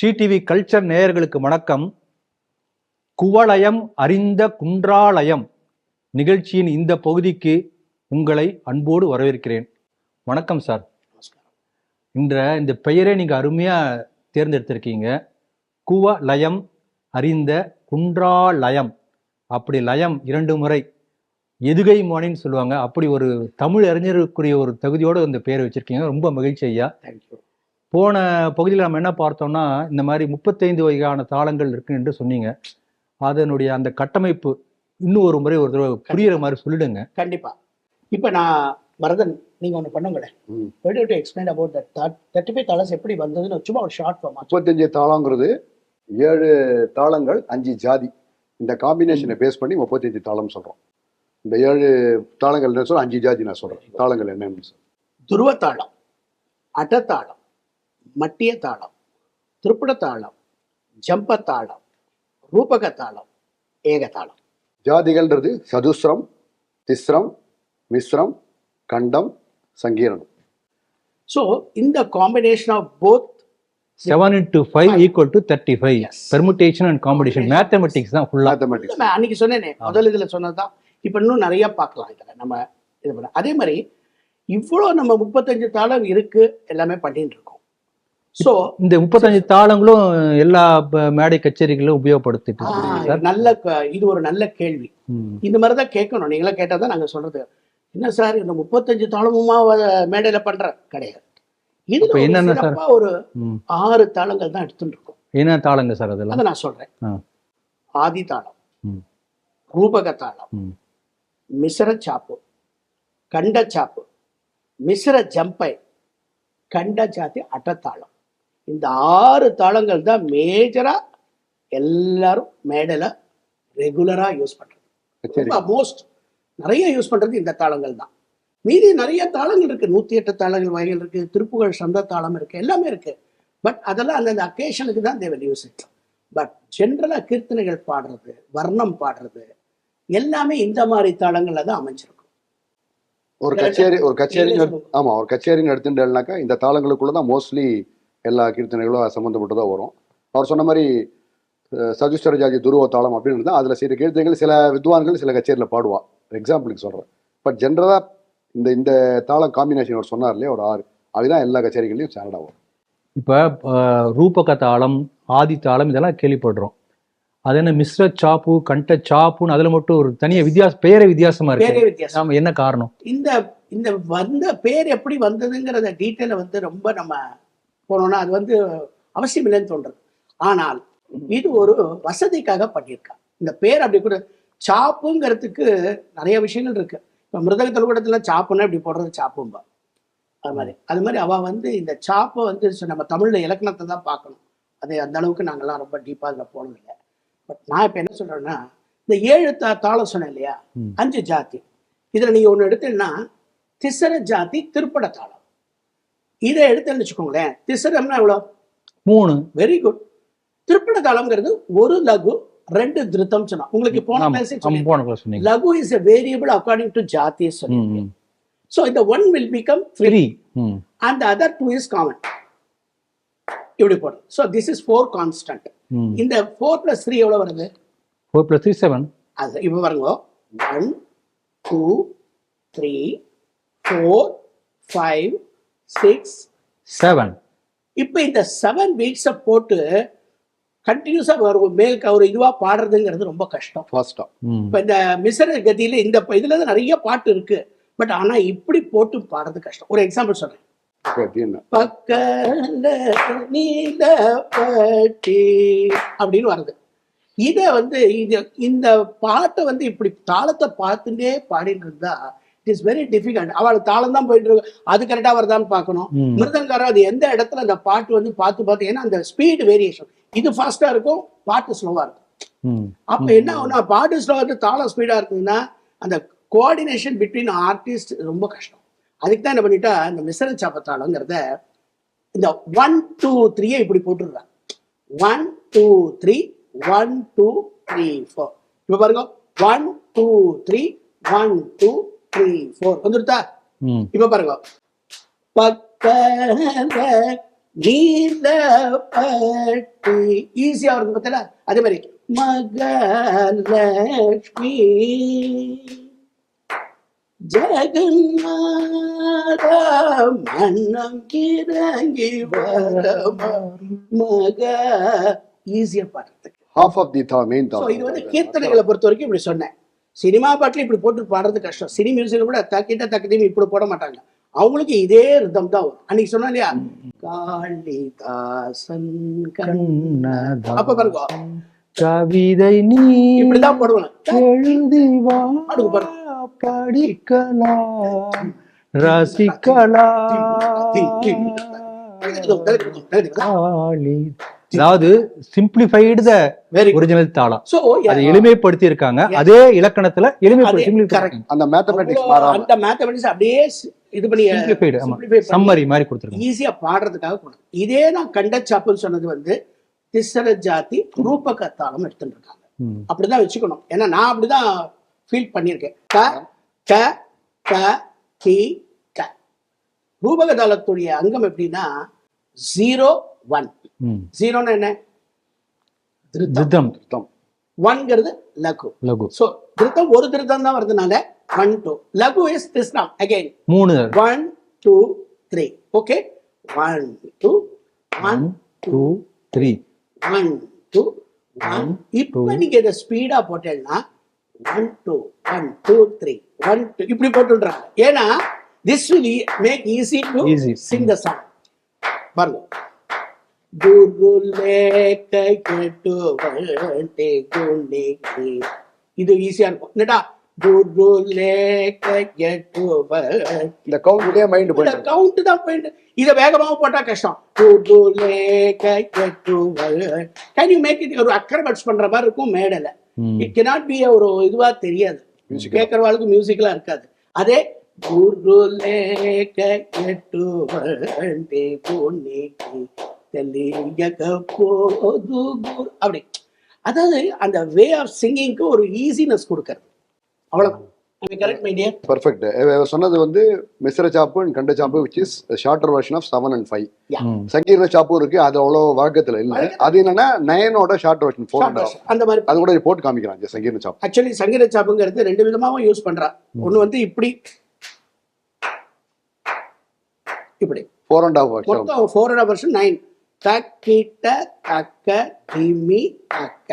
CTV culture நேயர்களுக்கு வணக்கம். குவலயம் அறிந்த குன்றாலயம் நிகழ்ச்சியின் இந்த பகுதிக்கு உங்களை அன்போடு வரவேற்கிறேன். வணக்கம் சார். இன்ற இந்த பெயரை நீங்க அருமையா தேர்ந்தெடுத்திருக்கீங்க. குவலயம் அறிந்த குன்றாலயம். அப்படி லயம் இரண்டு முறை. எதுகை மோனின்னு சொல்லுவாங்க. அப்படி ஒரு தமிழ் அறிஞருக்குரிய ஒரு தகுதியோடு இந்த பெயரை வச்சிருக்கீங்க. ரொம்ப மகிழ்ச்சி ஐயா. தேங்க்யூ போன பகுதியில் நம்ம என்ன பார்த்தோம்னா இந்த மாதிரி முப்பத்தைந்து வகையான தாளங்கள் இருக்கு என்று சொன்னீங்க. அதனுடைய அந்த கட்டமைப்பு இன்னும் ஒரு முறை ஒரு தடவை புரியுற மாதிரி சொல்லிடுங்க. கண்டிப்பா. இப்ப நான் வரதன் நீங்க ஒண்ணு பண்ணுங்களேன் ம். To explain about that thirty five dollars எப்படி வந்ததுன்னு சும்மா ஒரு ஷார்ட் ஃபார்ம் முப்பத்தஞ்சு தாளங்கிறது ஏழு தாளங்கள் அஞ்சு ஜாதி. இந்த காம்பினேஷனை பேஸ் பண்ணி முப்பத்தஞ்சு தாளம் சொல்றோம். இந்த ஏழு தாளங்கள் என்ன சொல்ல அஞ்சு ஜாதி நான் சொல்றேன். தாளங்கள் என்னன்னு சொல்றேன். துருவ தாளம் அட்டத்தாளம் மட்டிய தாளம் திருப்பட தாளம் ஜம்ப தாளம் ரூபக தாளம் ஏக தாளம் ஜாதிகள்ன்றது சதுஸ்ரம் திஸ்ரம் மிஸ்ரம் கண்டம் சங்கீரணம். ஸோ இந்த combination of both seven into five equal to thirty five. Permutation and competition mathematics தான் ஃபுல்லா மேத்தமெட்டிக்ஸ் அன்னைக்கு சொன்னேனே முதல் இதுல சொன்னதுதான். இப்ப இன்னும் நிறைய பார்க்கலாம் இதுல. நம்ம இது பண்ண அதே மாதிரி இவ்வளோ நம்ம முப்பத்தஞ்சு தாளம் இருக்கு எல்லாமே பண்ணிட்டு இருக்கோம். ஸோ இந்த முப்பத்தஞ்சு தாளங்களும் எல்லா மேடை கச்சேரிகளும் உபயோகப்படுத்திட்டு நல்ல இது ஒரு நல்ல கேள்வி. இந்த மாதிரி தான் கேட்கணும். நீங்களா கேட்டால் தான் நாங்கள் சொல்றது. என்ன சார் இந்த முப்பத்தஞ்சு தாளமுமா மேடையில பண்ற? கிடையாது. ஒரு என்னென்ன ஒரு. ஆறு தாளங்கள் தான் எடுத்துட்டு இருக்கோம். என்ன தாளங்க சார் அதெல்லாம்? அதை நான் சொல்றேன். ஆதி தாளம். ரூபக தாளம் ம். மிஸ்ர சாப்பு கண்ட சாப்பு மிஸ்ர ஜம்பை கண்ட ஜாதி அட்டத்தாளம். இந்த ஆறு தாளங்கள் தான் மேஜரா எல்லாரும் மேடையில ரெகுலரா யூஸ் பண்றது. கச்சேரி ரொம்ப மோஸ்ட் நிறைய யூஸ் பண்றது இந்த தாளங்கள் தான். மீதி நிறைய தாளங்கள் இருக்கு. நூத்தி எட்டு தாளங்கள் வகைகள் இருக்கு. திருப்புகழ் சந்த தாளம் இருக்கு. எல்லாமே இருக்கு. பட் அதெல்லாம் அந்தந்த அக்கேஷனுக்கு தான் தேவை யூஸ் இட் பட் ஜென்ரலா கீர்த்தனைகள் பாடுறது வர்ணம் பாடுறது எல்லாமே இந்த மாதிரி தாளங்கள்ல தான் அமைஞ்சிருக்கும். ஒரு கச்சேரி ஒரு எடுத்து- ஆமா ஒரு கச்சேரின்னு எடுத்துட்டேன்னாக்கா இந்த தாளங்களுக்குள்ள தான் மோஸ்ட்லி எல்லா கீர்த்தனைகளும் சம்மந்தப்பட்டதா வரும். அவர் சொன்ன மாதிரி அஹ், சதுஸ்வர ஜாதி துருவ தாளம் அப்படின்னு இருந்தால் அதில் சில கீர்த்தனைகள் சில வித்வான்கள் சில கச்சேரியில் பாடுவா. எக்ஸாம்பிளுக்கு சொல்கிறேன் பட் ஜென்ரலாக இந்த இந்த தாளம் காம்பினேஷன் அவர் சொன்னார் இல்லையா ஒரு ஆறு. அதுதான் எல்லா கச்சேரிகளையும் ஸ்டாண்டர்டாக வரும். இப்ப ரூபக தாளம் ஆதி தாளம் இதெல்லாம் கேள்விப்படுறோம். அது என்ன மிஸ்ர சாப்பு கண்ட சாப்புன்னு அதுல மட்டும் ஒரு தனியா வித்தியாசம் பேரே வித்தியாசமா இருக்கு. வித்தியாசம். ஆமா என்ன காரணம்? இந்த இந்த வந்த பேர் எப்படி வந்ததுங்கிறத டீட்டெயில வந்து ரொம்ப நம்ம போனோம்னா அது வந்து அவசியம் இல்லைன்னு தோன்றது. ஆனால் இது ஒரு வசதிக்காக பண்ணியிருக்கா இந்த பேர் அப்படி கூட சாப்புங்கிறதுக்கு நிறைய விஷயங்கள் இருக்கு. இப்போ மிருதக கூடத்துல சாப்புன்னா இப்படி போடுறது சாப்பும்பா. அது மாதிரி. அது மாதிரி அவ வந்து இந்த சாப்பை வந்து நம்ம தமிழ்ல இலக்கணத்தை தான் பார்க்கணும். அது அந்த அளவுக்கு நாங்கெல்லாம் ரொம்ப டீப்பா அதில் போனதில்லை. பட் நான் இப்போ என்ன சொல்றேன்னா இந்த ஏழு தா தாளம் சொன்னேன் இல்லையா. அஞ்சு ஜாதி. இதுல நீங்க ஒண்ணு எடுத்தீங்கன்னா திசர ஜாதி திருப்பட தாளம். இதை எடுத்தேன்னு வச்சுக்கோங்களேன். திசரம்னா எவ்வளோ? மூணு. வெரி குட் திருப்பட தாளம்ங்கிறது ஒரு லகு ரெண்டு திருத்தம் சொன்னா உங்களுக்கு போன கிளாஸ் சொன்னீங்க. லகு is a variable according to ஜாதி ம். ஸோ இந்த one will become three and other two is common இப்படி போடும் so this is four constant இந்த ஃபோர் பிளஸ் த்ரீ எவ்வளோ வருது? ஃபோர் ப்ளஸ் த்ரீ செவன் அது இப்போ பாருங்க. One two three four five six seven இப்போ இந்த செவன் வீக்ஸை போட்டு கண்டினியூஸாக ஒரு மேல் ஒரு இதுவாக பாடுறதுங்கிறது ரொம்ப கஷ்டம். ஃபாஸ்ட்டாக ம். இப்போ இந்த மிசர கதியில இந்த இதுல தான் நிறைய பாட்டு இருக்கு. பட் ஆனா இப்படி போட்டு பாடுறது கஷ்டம். ஒரு எக்ஸாம்பிள் சொல்றேன். பக்கல நீல பட்டி அப்படின்னு வருது. இத வந்து இது இந்த பாட்டை வந்து இப்படி தாளத்தை பார்த்துட்டே பாடிட்டு இருந்தா இட் இஸ் வெரி டிஃபிகல்ட் அவளுக்கு தாளம் தான் போயிட்டு இருக்கு. அது கரெக்டா வருதான்னு பார்க்கணும். மிருதங்காரம் அது எந்த இடத்துல அந்த பாட்டு வந்து பார்த்து பார்த்து ஏன்னா அந்த ஸ்பீடு வேரியேஷன் இது ஃபாஸ்டா இருக்கும் பாட்டு ஸ்லோவா இருக்கும். அப்ப என்ன ஆகும்னா பாட்டு ஸ்லோவா இருக்கு தாளம் ஸ்பீடா இருக்குதுன்னா அந்த கோஆர்டினேஷன் பிட்வீன் ஆர்டிஸ்ட் ரொம்ப கஷ்டம். அதுக்கு தான் என்ன பண்ணிட்டா இந்த மிசர சாப்பத்தாளங்கிறத இந்த ஒன் டூ த்ரீயை இப்படி போட்டுடுறாங்க one two three one two three four இப்போ பாருங்க. One two three one two three four வந்துருத்தா இப்ப பாருங்க. பக்கல நீல பட்டு. ஈஸியா வருது பார்த்தல? அதே மாதிரி. மகாலட்சுமி ஜெகநாத மன்னம் கிறங்கி மக. ஈஸியா பாடுறதுக்கு. ஹாஃப் ஆஃப் தி தா மெயின் ஸோ இது வந்து கீர்த்தனைகளை பொறுத்த வரைக்கும் இப்படி சொன்னேன். சினிமா பாட்டில் இப்படி போட்டு பாடுறது கஷ்டம் சினி மியூசிக்ல கூட தக்கிட்ட தக்கத்தையும் இப்படி போட மாட்டாங்க அவங்களுக்கு இதே ரிதம் தான் வரும் அன்னைக்கு சொன்னா இல்லையா காளிதாசன் அப்ப பாருங்க கவிதை நீ இப்படிதான் போடுவாங்க எழுதி. படிக்கலாம் ரசிக்கலாம் காளி. அதாவது சிம்பிளிஃபைடு த ஒரிஜினல் தாளம் ஸோ அதை எளிமைப்படுத்தி இருக்காங்க அதே இலக்கணத்துல எளிமைப்படுத்தி. அந்த மேத்தமெட்டிக்ஸ் அந்த மேத்தமெட்டிக்ஸ் அப்படியே இது பண்ணி பண்ணி சம்மரி மாதிரி கொடுத்துருக்காங்க. ஈஸியா பாடுறதுக்காக இதே நான் கண்டச்சாப்புன்னு சொன்னது வந்து திசர ஜாதி ரூபகத்தாளம் எடுத்துட்டு இருக்காங்க. அப்படிதான் வச்சுக்கணும். ஏன்னா நான் அப்படிதான் ஃபீல் பண்ணியிருக்கேன். க க க கி க. ரூபகதாளத்துடைய அங்கம் எப்படின்னா ஜீரோ ஒன். ஜீரோன்னு என்ன? திருத்தம். அர்த்தம். ஒன்ங்கிறது லகு. லகு. ஸோ திருத்தம் ஒரு திருத்தம் தான் வருதுனால ஒன் டூ லகு இஸ் திஸ்னம் அகைன் மூணு. One two three okay one two one two three one two one இப்போ நீங்க இதை ஸ்பீடா போட்டேன்னா one two one two three one two இப்படி போட்டுன்றாங்க ஏன்னா this will make easy to. Sing the song பாருங்க குருலேக்க கெட்டு வந்தே குண்டிக்கு இது ஈஸியா இருக்கும். என்னடா? கெட்டு இந்த கவுண்ட்லயே மைண்ட் கவுண்ட் தான் இத வேகமாக போட்டா கஷ்டம். கேன் யூ மேக் இட் ஒரு அக்கரபட்ஸ் பண்ற மாதிரி இருக்கும் மேடல. இட் கெனாட் பி ஒரு இதுவா தெரியாது. கேட்கறவாளுக்கு மியூசிக்லாம் இருக்காது. அதே குருலேக எட்டு வண்டி பொன்னிக்கு தெளியக போது அப்படி. அதாவது அந்த வே ஆஃப் சிங்கிங்க்கு ஒரு ஈஸினஸ் கொடுக்கறது. மைடியா பர்ஃபெக்ட் சொன்னது வந்து மிஸ்ர சாப்பு அண்ட் கண்ட சாப்பு which is shorter version of seven and five. சங்கீர்ண சாப்பும் இருக்கு அது அவ்வளவு வழக்கத்துல இல்ல. அது என்னன்னா நயனோட ஷார்ட் வெர்ஷன் ஃபோர் அந்த மாதிரி. அது கூட போட்டு காமிக்கிறாங்க சங்கீர்ண சாப்பு. ஆக்சுவலி சங்கீத சாப்புங்கிறது ரெண்டு விதமாவும் யூஸ் பண்றா. ஒண்ணு வந்து இப்படி. இப்படி. Four and half four hundred percent nine தக்கிட்ட தக்க கிமி தக்க.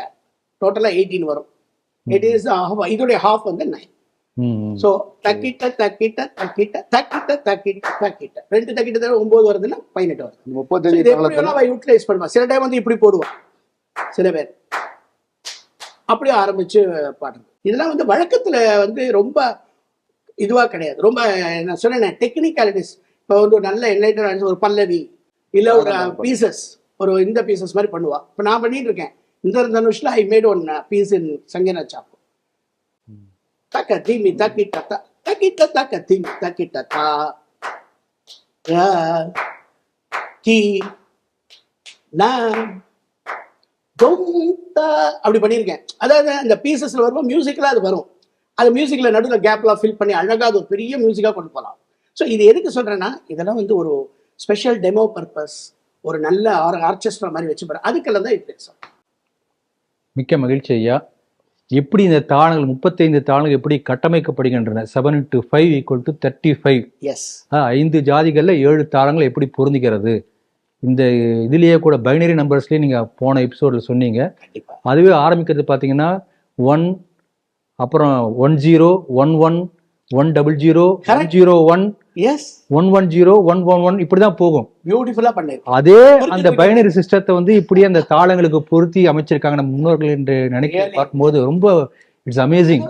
டோட்டலா எயிட்டீன் வரும். இட் இஸ் இதோடைய ஹாஃப் வந்து நைன். ஸோ தக்கிட்ட தக்கிட்ட தக்கிட்ட தக்கிட்ட தக்கிட்ட தக்கிட்ட. ரெண்டு தக்கிட்ட தடவை ஒன்பது வருதுன்னா பதினெட்டு வருது. முப்பத்தஞ்சு யூட்டிலைஸ் பண்ணுவா சில டைம் வந்து இப்படி போடுவான். சில பேர். அப்படியே ஆரம்பிச்சு பாடுறது. இதெல்லாம் வந்து வழக்கத்துல வந்து ரொம்ப இதுவா கிடையாது. ரொம்ப நான் சொன்னேன் டெக்னிக்காலிட்டிஸ் இப்போ வந்து ஒரு நல்ல என்லைட்டர் ஒரு பல்லவி. இல்ல ஒரு பீசஸ் ஒரு இந்த பீசஸ் மாதிரி பண்ணுவா. இப்போ நான் பண்ணிட்டு இருக்கேன் இந்த தனுஷ்ல I made one piece in சங்கீனா சாப்பு. தக்க தீமி தக்கிட்ட த தக்கிட்ட தக்க தீமி தக்கிட்ட தா ர கி அப்படி பண்ணியிருக்கேன் அதாவது அந்த பீசஸ்ல வரும்போது மியூசிக்ல அது வரும். அது மியூசிக்ல நடுவில் கேப்லாம் ஃபில் பண்ணி அழகா அது ஒரு பெரிய மியூசிக்கா கொண்டு போகலாம் ஸோ இது எதுக்கு சொல்றேன்னா இதெல்லாம் வந்து ஒரு ஸ்பெஷல் டெமோ பர்பஸ் ஒரு நல்ல ஆர்கெஸ்ட்ரா மாதிரி வச்சு பாரு. அதுக்கெல்லாம் தான் இது சொல்றேன் மிக்க மகிழ்ச்சி ஐயா. எப்படி இந்த தாளங்கள் முப்பத்தைந்து தாளங்கள் எப்படி கட்டமைக்கப்படுகின்றன? Seven into five equal to thirty five yes ஐந்து ஜாதிகள்ல ஏழு தாளங்கள் எப்படி பொருந்துகிறது? இந்த இதுலயே கூட பைனரி நம்பர்ஸ்லயே நீங்க போன எபிசோட்ல சொன்னீங்க. அதுவே ஆரம்பிக்கிறது பார்த்தீங்கன்னா ஒன் அப்புறம் one zero one one one double zero. Zero one yes one one zero one one one இப்படி தான் போகும். பியூட்டிஃபுல்லா பண்ணிருக்கோம் அதே அந்த. பைனரி சிஸ்டத்தை வந்து இப்படியே அந்த தாளங்களுக்கு பொருத்தி அமைச்சிருக்காங்க நம்ம முன்னோர்கள் என்று நினைக்க. பார்க்கும்போது ரொம்ப இட்ஸ் அமேசிங்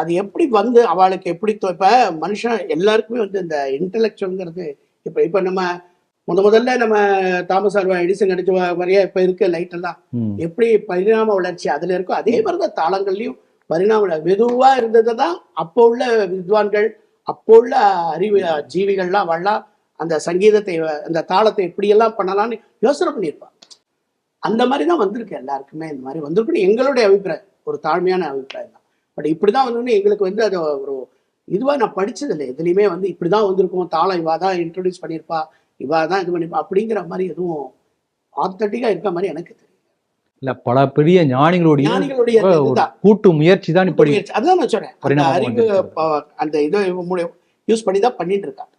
அது எப்படி வந்து அவளுக்கு எப்படி இப்ப மனுஷன் எல்லாருக்குமே வந்து இந்த இன்டெலெக்சுவல்ங்கிறது இப்ப இப்ப நம்ம முத முதல்ல நம்ம தாமஸ் ஆல்வா எடிசன் அடிச்ச மாதிரியே இப்ப இருக்க லைட் எல்லாம். எப்படி பரிணாம வளர்ச்சி? அதுல இருக்கோ அதே மாதிரிதான் தாளங்கள்லயும் பரிணாம மெதுவா இருந்ததை தான் அப்போ உள்ள வித்வான்கள் அப்போ உள்ள அறிவு ஜீவிகள்லாம் வரலாம் அந்த சங்கீதத்தை அந்த தாளத்தை எப்படியெல்லாம் பண்ணலாம்னு யோசனை பண்ணியிருப்பான் அந்த மாதிரி தான் வந்திருக்கு எல்லாருக்குமே இந்த மாதிரி வந்திருக்குன்னு எங்களுடைய அபிப்பிராயம். ஒரு தாழ்மையான அபிப்பிராயம் தான். பட் இப்படி தான் வந்து எங்களுக்கு வந்து அது ஒரு இதுவா நான் படிச்சது இல்லை எதுலையுமே வந்து இப்படிதான் வந்திருக்கும் தாளம் இவா தான் இன்ட்ரடியூஸ் பண்ணியிருப்பா இவா தான் இது பண்ணியிருப்பா அப்படிங்கிற மாதிரி எதுவும் ஆத்தட்டிக்கா இருக்க மாதிரி எனக்கு தெரியும் இல்ல பல பெரிய ஞானிகளுடைய கூட்டு முயற்சி தான் இப்படி. அதுதான் நான் பரிணாமம் அறிவு அந்த இதை யூஸ் பண்ணி தான் பண்ணிட்டு இருக்காங்க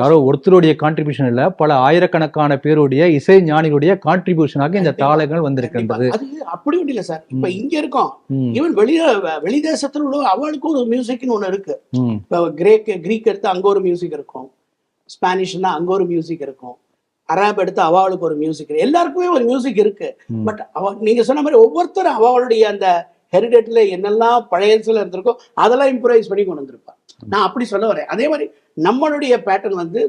யாரோ ஒருத்தருடைய கான்ட்ரிபியூஷன் இல்ல பல ஆயிரக்கணக்கான பேருடைய இசை ஞானிகளுடைய கான்ட்ரிபியூஷனாக இந்த. தாளங்கள் வந்திருக்கின்றது. அது அப்படி ஒன்றும் இல்ல சார். இப்ப. இங்க இருக்கோம். ஈவன் வெளிய வெளி தேசத்துல உள்ள அவளுக்கும் ஒரு மியூசிக்னு ஒண்ணு இருக்கு. கிரேக் கிரீக் எடுத்து அங்க ஒரு மியூசிக் இருக்கும். ஸ்பானிஷ்னா அங்க ஒரு மியூசிக் இருக்கும். அராப் எடுத்து அவளுக்கு ஒரு மியூசிக் இருக்கு. எல்லாருக்குமே ஒரு மியூசிக் இருக்கு. பட் அவ நீங்க சொன்ன மாதிரி ஒவ்வொருத்தரும் அவளுடைய அந்த ஹெரிடேட்ல என்னெல்லாம் பழையசுல இருந்திருக்கோ அதெல்லாம் இம்ப்ரூவைஸ் பண்ணி கொண்டு வந்திருப்பா நான் அப்படி சொல்ல வரேன். அதே மாதிரி நம்மளுடைய பேட்டர்ன் வந்து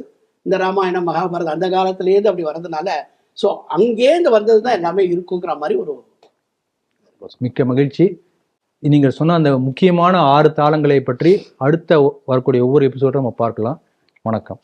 இந்த ராமாயணம் மகாபாரதம் அந்த காலத்திலேருந்து அப்படி வர்றதுனால ஸோ அங்கேருந்து வந்தது தான் எல்லாமே இருக்குங்கிற மாதிரி ஒரு மிக்க மகிழ்ச்சி. நீங்கள் சொன்ன அந்த முக்கியமான ஆறு தாளங்களை பற்றி அடுத்த வரக்கூடிய ஒவ்வொரு எபிசோடும் நம்ம பார்க்கலாம். வணக்கம்.